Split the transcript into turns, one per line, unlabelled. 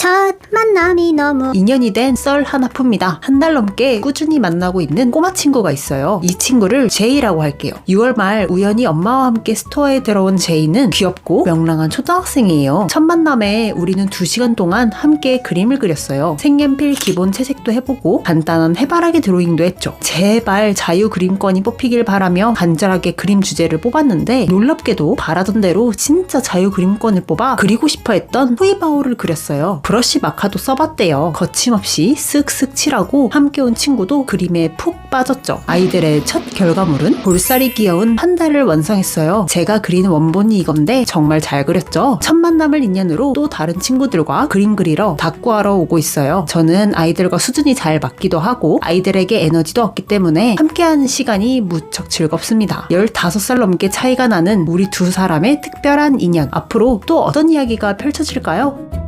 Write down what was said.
첫 만남이 너무
인연이 된 썰 하나뿐입니다. 한 달 넘게 꾸준히 만나고 있는 꼬마 친구가 있어요. 이 친구를 제이라고 할게요. 6월 말 우연히 엄마와 함께 스토어에 들어온 제이는 귀엽고 명랑한 초등학생이에요. 첫 만남에 우리는 2시간 동안 함께 그림을 그렸어요. 색연필 기본 채색도 해보고 간단한 해바라기 드로잉도 했죠. 제발 자유 그림권이 뽑히길 바라며 간절하게 그림 주제를 뽑았는데 놀랍게도 바라던 대로 진짜 자유 그림권을 뽑아 그리고 싶어 했던 후이바오를 그렸어요. 브러쉬 마카도 써봤대요. 거침없이 쓱쓱 칠하고 함께 온 친구도 그림에 푹 빠졌죠. 아이들의 첫 결과물은 볼살이 귀여운 판다를 완성했어요. 제가 그리는 원본이 이건데 정말 잘 그렸죠. 첫 만남을 인연으로 또 다른 친구들과 그림 그리러 다꾸하러 오고 있어요. 저는 아이들과 수준이 잘 맞기도 하고 아이들에게 에너지도 없기 때문에 함께하는 시간이 무척 즐겁습니다. 15살 넘게 차이가 나는 우리 두 사람의 특별한 인연. 앞으로 또 어떤 이야기가 펼쳐질까요?